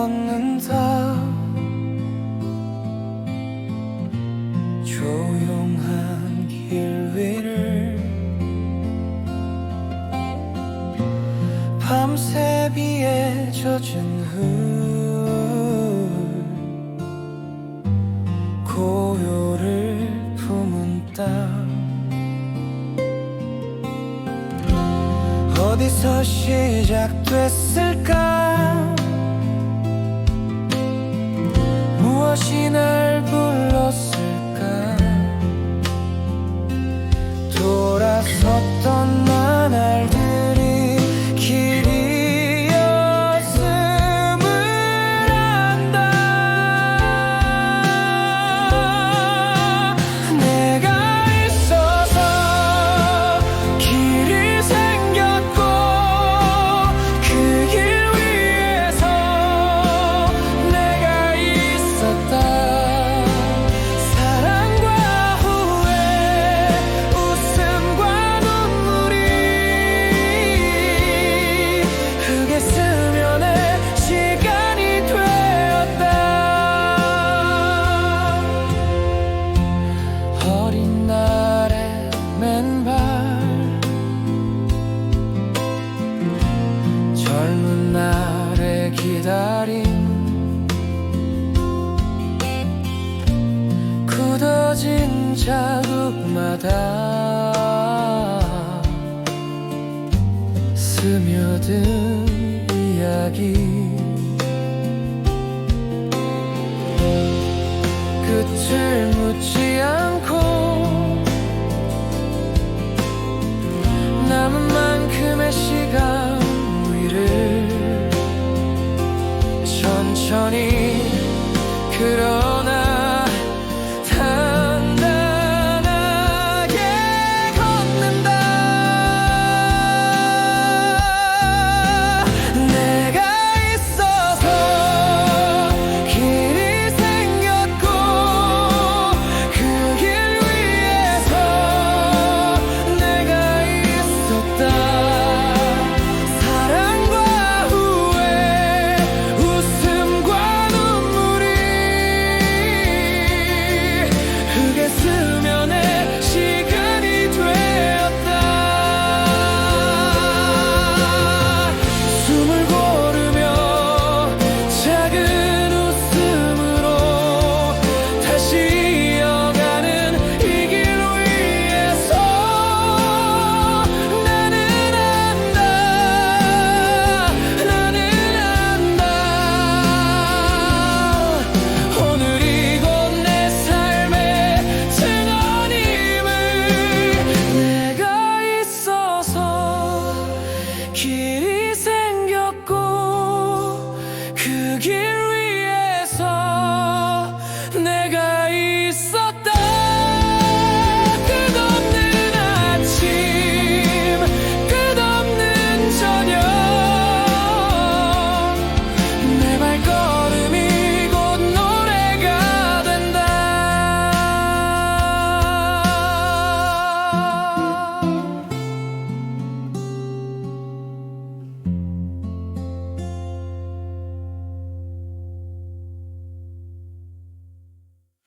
걷는다 조용한 길 위를 밤새 비에 젖은 흙 고요를 품은 땅 어디서 시작됐을까? 것이 날 불러. 자국마다 스며든 이야기. 끝을 묻지 않고